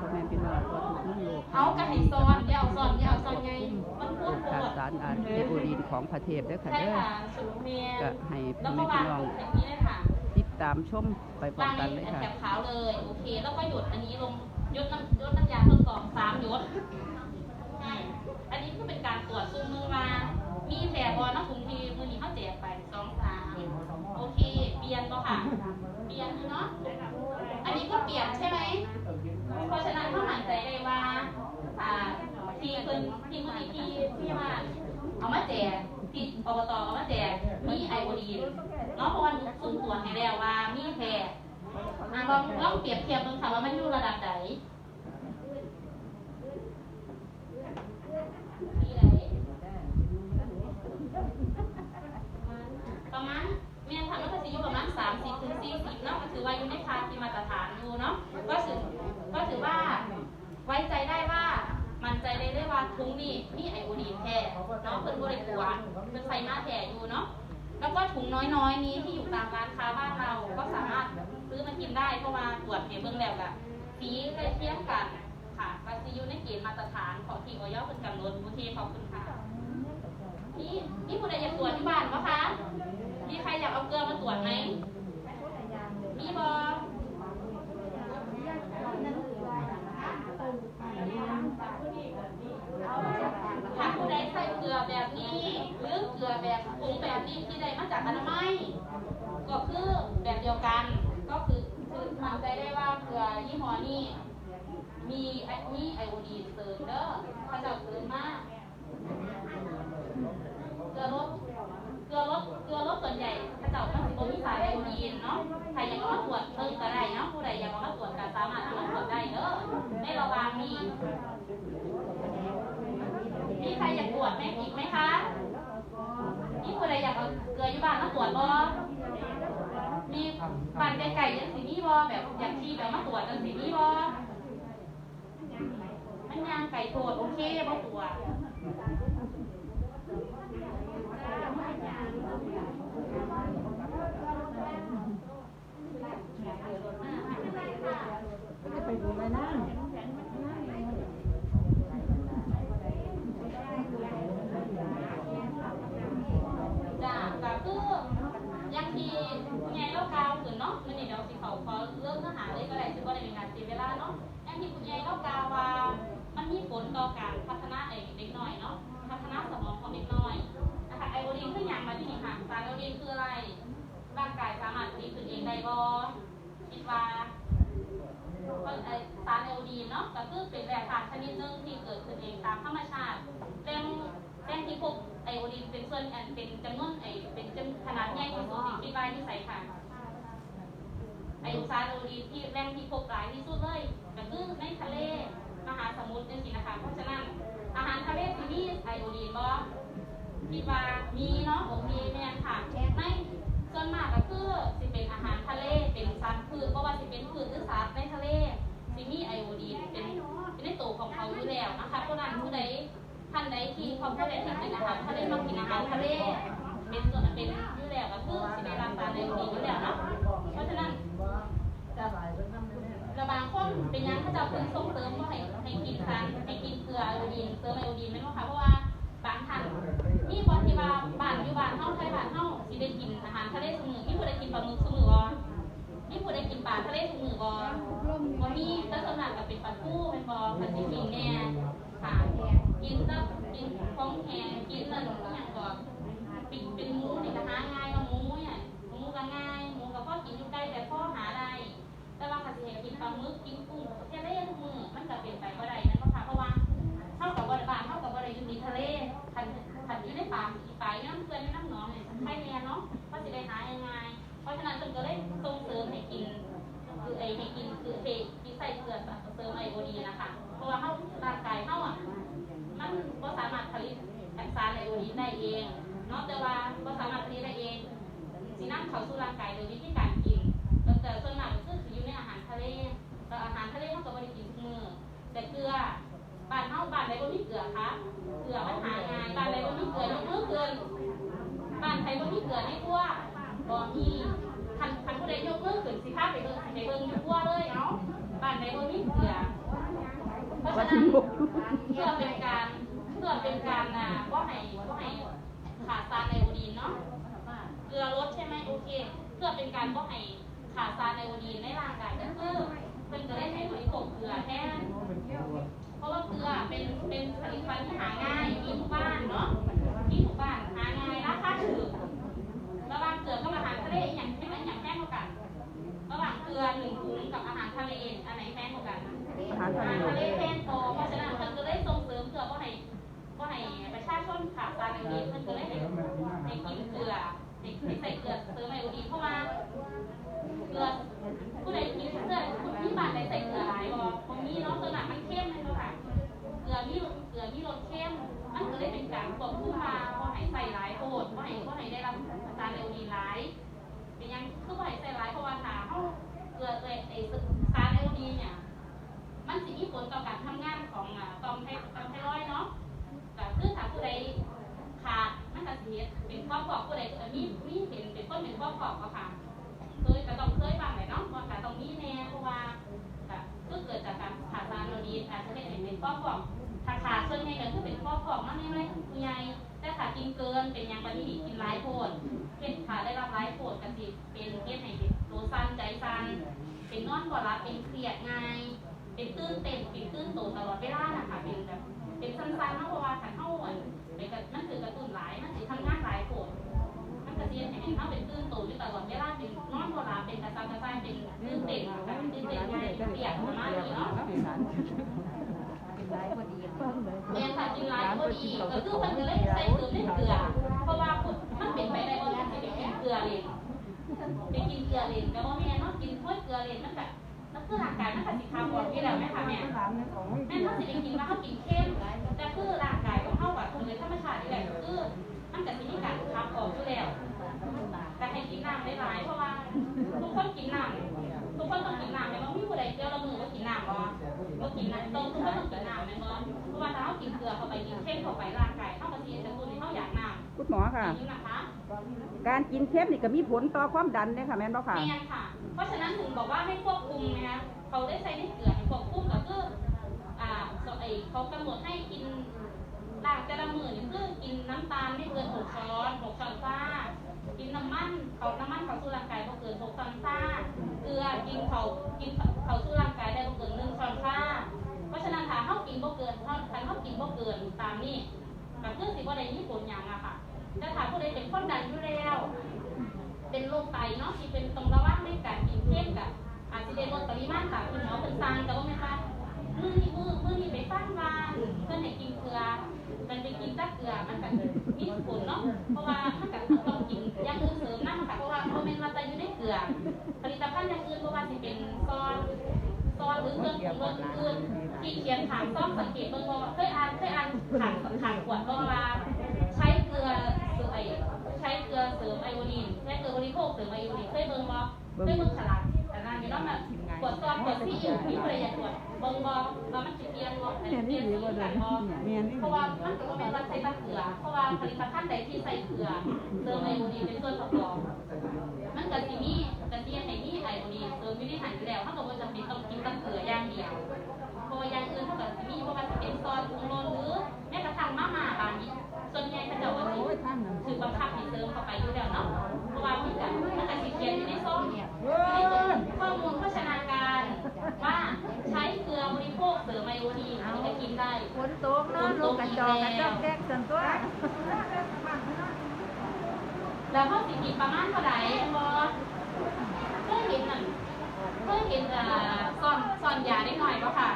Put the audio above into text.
พ่อแม่พี่น้องทั่วทุกมุมโลกเอากระให้ซ้อนเดี๋ยวซ้อนเดี๋ยวซ้อนไงมันพูดโคขาดตรสารอาเอโอดีนของพระเทพเด้อค่ะใช่เด้อค่ะสุเมียก็ให้แล้พ่วอก็แม่วาพี่น้องงอย่างนี้เลยค่ะติดตามชมไปพร้อวามงกันในเลยค่ะ แถบขาวเลยโอเค แล้วก็หยดอันนี้ลงหยดน้ำหยดน้ำยาเพิ่มกรอกสามหยดอืมอันนี้คือเป็นการตรวจซูมมือมามีแผลบอลน้ำถุงทีมือนี้เขาแจกไปสองสามโอเค เปลี่ยนก็ค่ะ เปลี่ยนเนาะ อันนี้ก็เปลี่ยนใช่ไหม เพราะฉะนั้นเขาหมั่นใจได้ว่า อ่า ที่คนที่มือนี้ที่ที่ว่าเอามาแจกที่อบตเอามาแจกมีไอโอดีนนาะเพราะว่าซุ่มตรวจให้แล้วว่ามีแผลลองลองเปรียบเทียบดูค่ะว่ามันอยู่ระดับไหนประมาณเมียนทำมันก็จะอยู่ประมาณ30ถึง40เนาะก็ถือว่าอยู่ในค่าที่มาตรฐานอยู่เนาะก็ถือก็ถือว่าไว้ใจได้ว่า มันใจได้ได้ว่าทุงนี่มีไอโอดีนแท้เนาะเพิ่นบ่ได้กวนเพิ่นใส่มาแท้อยู่เนาะแล้วก็ถุงน้อยๆนี้ที่อยู่ตามร้านค้าบ้านเราก็สามารถซื้อมากินได้เพราะว่าตรวจเนี่ยเบิ่งแล้วก็สีใกล้เคียงกันค่ะก็สิอยู่ในเกณฑ์มาตรฐานของที่ออยเพิ่นกำหนดโอเคขอบคุณค่ะนี่นี่ผู้ใดอยากตรวจที่บ้านบ่คะมีใครอยากเอาเกลือมาตรวจไหมบ่ ถ้าผู้ใดใส่เกลือแบบนี้ หรือเกลือแบบผงแบบนี้ที่ได้มาจากอนามัยก็คือแบบเดียวกัน ก็คือคือมั่นใจได้ว่าเกลื อยี่ห้อนี้มีไอมีไอโอดีนเสริมเด้อเขาจะเสริมมากเกลือรสเกลือรสเกลือรสส่วนใหญ่เขาจะมันสิบ่มีสารไอโอดีนเนาะใครอยากมาตรวจเพิ่มก็ได้เนาะผู้ใดอยากมาตรวจก็สามารถเอามาตรวจได้เด้อในระหว่างนี้มีใครอยากตรวจไหมอีกไหมคะมีคนใดอยากเอาเกลืออยู่บ้านมาตรวจบ่มีบ้านไก่ๆยังสิ มีบ่แบบอยากที่แบบมาตรวจจังสิมีบ่มันยางไก่ตรวจโอเคบ่ตรวจจะไปดูไหมนะ จ้าก็คืออย่างที่คุณยายเล่ากาวขึ้นเนาะมันนี่เดี๋ยวสิเขาขอเริ่มเนื้อหาเลยก็ได้สิบ่ได้เป็นการเสียเวลาเนาะอย่าง ที่คุณยายเล่ากาว่ามันมีผลต่อการพัฒนาไอ้เด็กน้อยเนาะพัฒนาสมองของเด็กน้อยนะคะไอโอดีนคืออย่างมาที่นี่ค่ะสารไอโอดีนคืออะไรร่างกายสามารถผลิตขึ้นเองได้บ่คิดว่าสารไอโอดีนเนาะก็คือเป็นแร่ธาตุชนิดหนึ่งที่เกิดขึ้นเองตามธรรมชาติแรงแรงที่พบไอโอดีนเป็นส่วนอันเป็นจำนวนไอเป็นจำขนาดใหญ่ที่สุดที่คิดว่าที่ใส่ค่ะ ไอสารไอโอดีนที่แรงที่พบหลายที่สุดเลยก็คือในทะเลมหาสมุทรจังซี่นะคะเพราะฉะนั้นอาหารทะเลที่มีไอโอดีนบ่คิดว่ามีเนาะโอเคแม่นค่ะในส่วนมากก็คือสิเป็นอาหารทะเลเป็นสัตว์พืชเพราะว่าสิเป็นพืชหรือสัตว์ในทะเลสิมีไอโอดีนเป็นเป็นในตัวของเขาอยู่แล้วนะคะเพราะนั้นผู้ใดท่านใดที่เขาผู้ใดที่กินอาหารทะเลมากินอาหารทะเลเป็นส่วนเป็นอยู่แล้วก็คือสิได้รับสารไอโอดีนอยู่แล้วเนาะ ราะฉะนั้นระบางคนเป็นยังเขาจะเพิ่งส่งเสริมว่าให้ให้กินสารให้กินเกลือไอโอดีนเติมไอโอดีนไหม่รู้ค่ะเพราะว่าบางท่านมีบางที่ว่าบ้านอยู่บ้านเฮาไทยบ้านเฮาสิได้กินอาหารทะเลสมือมีผู้ใดกินปลาหมึกสมือบ่มีผู้ใดกินปลาทะเลสมือบ่บ่มีแต่ส่วนมากก็เป็นปลาทูเป็นบ่ปลาซิฟินแน่ค่ะกินซะกินของแห้งกินนั่นอหยังก็ปิดเป็นหมูนี่ก็หาง่ายเนาะหมูเนี่ยหมูก็ง่ายหม อกินอยู่ใกล้แต่พ่อหาได้ แต่ว่าคันสิให้กินปลาหมึกกินกุ้งเทเลทุกมือมันก็เป็นไปบ่ได้นั่นบ่ค่ะเพราะว่าเฮากับบ่ได้บ้านเฮากับบ่ได้อยู่ในทะเลคันคันอยู่ในป่าสิไปน้ำเกลือในน้ำหนองเนี่ยใครแน่เนาะว่าสิได้หาง่ายๆเพราะฉะนั้นเพิ่นก็เลยส่งเสริมให้กินคือไอ้ให้กินคือเฮที่ใส่เกลือเสริมไอโอดีนะคะเพราะว่าเฮาร่างกายเฮาอะมันบ่สามารถผลิตสารไอโอดีนได้เองเนาะแต่ว่าบ่สามารถผลิตได้เองสินำเขาสู่ร่างกายโดยวิธีการ แต่เกลือบ้านเฮาบ้านใดบ่มีเกลือคะเกลือมันหาง่ายบ้านใดบ่มีเกลือยกมือเกินบ้านใครบ่มีเกลือในครัวบ่มีคันคันผู้ใดยกมือขึ้นสิพาไปเบิ่งสิไปเบิ่งอยู่ครัวเลยเนาะบ้านใดบ่มีเกลือเพราะว่าฉะถึนั้งนหกเพื่อเป็นการเพื่อเป็นการอ่าว่าให้ว่าให้ขาดสารไอโอดีนเนาะเกลือลดใช่ไหมโอเค เพื่อเป็นการว่าให้ขาดสารไอโอดีนในร่างกาย กลือหนึ่งถุงกับอาหารทะเลอันไหนแพงกว่ากัน อาหารอาทะหารเลทะเลแพงโตเพราะฉะนั้นมันก็เลยส่งเสริมเกลือว่าให้ว่าให้ประชาชนขาดสารอโอดีนมันก็เลยให้ให้กินเกลือให้ให้ใส่เกลือเสริมไอโอดีนเพราะว่าเกลือผู้ใดกินเกลือคุณมีบานใดใส่เกลือหลาย สิเฮ็ดเป็นข้อขอบผู้ใดเอ่อมีมีเห็นเป็นคนเป็นข้อขอบก็ค่ะเคยก็ต้องเคยบ้างแหละเนาะว่าก็ต้องมีแน่เพราะว่าก็คือเกิดจากการขาดสารโลดีนอาจจะได้เป็นข้อขอบถ้าขาดส่วนใหญ่ก็คือเป็นข้อขอบเนาะในในผู้ใหญ่แต่ถ้ากินเกินเป็นยังบัดนี้กินหลายโพดเฮ็ดขาได้รับหลายโพดก็สิเป็นเฮ็ดให้เป็นตัวสั่นใจสั่นเป็นนอนบ่หลับเป็นเครียดง่ายเป็นตื้นเต้นเป็นตื้นโตตลอดเวลานะคะเป็นแบบเป็นสั้นๆเนาะเพราะว่าขันเท่าอะ เป็นกระมันคือกระตุ้นหลายมันสิทำงานหลายโกมันกระเทียนให้เห็นเท่าเป็นตื้นโตอยู่ตลอดเวลาเป็นนอนโบราณเป็นกระซับกระซายเป็นตื้นเต้นแบบตื้นเต้นง่ายเปียกมาณนี้เนาะเรียนค่ะกินหลายก็ดีก็คือมันก็เลยใส่เกลือไม่เกลือ เพราะว่ามันเป็นไปได้ว่ามันสิเป็นเกลือเลยไปกินเกลือเลยก็บ่าแม่เนาะกินถ้วยเกลือเลยมันแบบมันคือร่างกายมันก็สิคาร์บอนที่แล้วแม่ค่ะแม่แม่ต้องสิได้กินว่าเขากินเข้มแต่คือร่างกายของเขาแบบโดยธรรมชาตินี่แหละคือมันจะมีการขับออกอยู่แล้วแต่ให้กินน้ำได้หลายเพราะว่าทุกคนกินน้ำทุกคนต้องกินน้ำแม่ว่ามีผู้ใดเดียวละมือว่ากินน้ำบ่ว่ากินน้ำต้องทุกคนต้องกินน้ำแม่บ่เพราะว่าถ้าเขากินเกลือเข้าไปกินเข้มเข้าไปร่างกายเขาก็สิจะตุ้นให้เขาอยากน้ำคุณหมอค่ะนี่นะคะการกินเค็มนี่ก็มีผลต่อความดันเนี่ยค่ะแม่นบ่ค่ะเมียนค่ะ เพราะฉะนั้นถึงบอกว่าให้ควบคุมนะคะเขาได้ใช้ในเกลือให้ควบคุมก็คืออ่าไอเขากำหนดให้กิน หลังแต่ละมื้อนี่คือกินน้ำตาลไม่เกิน6ช้อน6ช้อนซ่า กินน้ำมันเขาน้ำมันเขาสู่ร่างกายบ่เกิน6ช้อนซ่า เกลือกินเขากินเขาสู่ร่างกายได้บ่เกิน1ช้อนซ่า เพราะฉะนั้นถ้าเฮากินบ่เกินเฮาถ้าเฮากินบ่เกินตามนี้ก็คือสิบ่ได้มีผลหยังอะค่ะแต่ถ้าผู้ใดเป็นคนดันอยู่แล้ว เป็นโรคไตเนาะที่เป็นต้องระวังในการกินเค็มกับอาจจะได้ลดปริมาณตามคุณหมอเพิ่นสั่งแต่ว่าแม่นว่า มื้อนี้มื้อมื้อนี้ไปฟังว่าเพิ่อนให้กินเกลือ มันไปกินต่เกลือมันก็มีผลเนาะเพราะว่ามันก็ต้องกินอย่างอื่นเสริมนำค่ะเพราะว่าบ่แม่นว่าแต่อยู่ในเกลือ ผลิตภัณฑ์อย่างอื่นบ่ว่าสิเป็นซอสซอสหรือเครื่องปรุงรสอื่นที่เขียนถามต้องสังเกตเบิ่งว่าเคยอ่านเคยอ่านถามถามขวดบ่ว่าใช้เกลือเสริมใช้เกลือเสริมไอโอดีนใช้เกลือบริโภคเสริมไอโอดีนเคยเบิ่งบ่เคยเบิ่งฉลาก นั่นอยู่เนาะแบบขวดซอสขวดซีอิ๊วมีประโยชน์ขวดเบิ่งบ่ว่ามันสิเปลี่ยนบ่อันนี้เปลี่ยนสีสันบ่เพราะว่ามันก็บ่แม่นว่าใช้ต่เกลือ เพราะว่าผลิตภัณฑ์ใดที่ใส่เกลือเสริมไอโอดีนเป็นส่วนประกอบมันก็สิมีกระเทียมให้มีไอโอดีนเติมอยู่ในหันอยู่แล้วเขาก็บ่จำเป็นต้องกินตั้งเกลืออย่างเดียวเพราะว่าอย่างอื่นเขาก็สิมีบ่ว่าสิเป็นซอสปรุงรส ได้ฝนตกเนาะลูกกระจอกกระจอกแจ๊กสันตัวแล้วเขาสิกิประมาณเท่าไหร่บอเคยเห็นนั่นเคยเห็นเอ่อซ่อนซ่อนยาได้หน่อยบ่ค่ะ